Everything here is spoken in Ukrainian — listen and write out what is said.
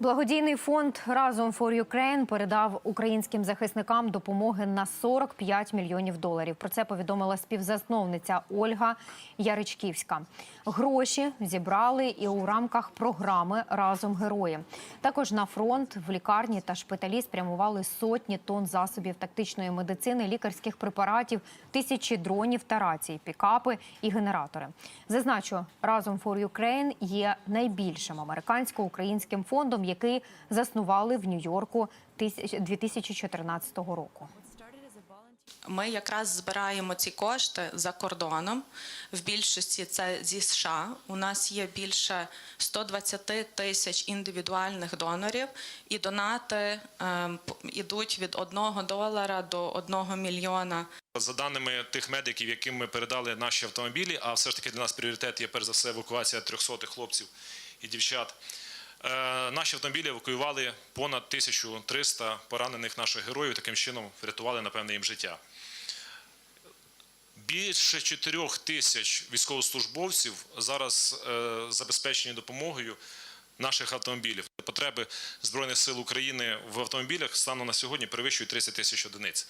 Благодійний фонд Разом for Ukraine передав українським захисникам допомоги на 45 мільйонів доларів. Про це повідомила співзасновниця Ольга Яричківська. Гроші зібрали і у рамках програми Разом герої. Також на фронт в лікарні та шпиталі спрямували сотні тонн засобів тактичної медицини, лікарських препаратів, тисячі дронів та рацій, пікапи і генератори. Зазначу, разом for Ukraine є найбільшим американсько-українським фондом, який заснували в Нью-Йорку тисяч- 2014 року. Ми якраз збираємо ці кошти за кордоном. В більшості це зі США. У нас є більше 120 тисяч індивідуальних донорів, і донати ем, п- ідуть від 1 долара до 1 мільйона. За даними тих медиків, яким ми передали наші автомобілі, а все ж таки для нас пріоритет є перш за все евакуація 300 хлопців і дівчат. Е, Наші автомобілі евакуювали понад 1300 поранених наших героїв, таким чином врятували, напевне, їм життя. Більше 4 тисяч військовослужбовців зараз е, забезпечені допомогою наших автомобілів. Потреби Збройних сил України в автомобілях станом на сьогодні перевищують 30 тисяч одиниць.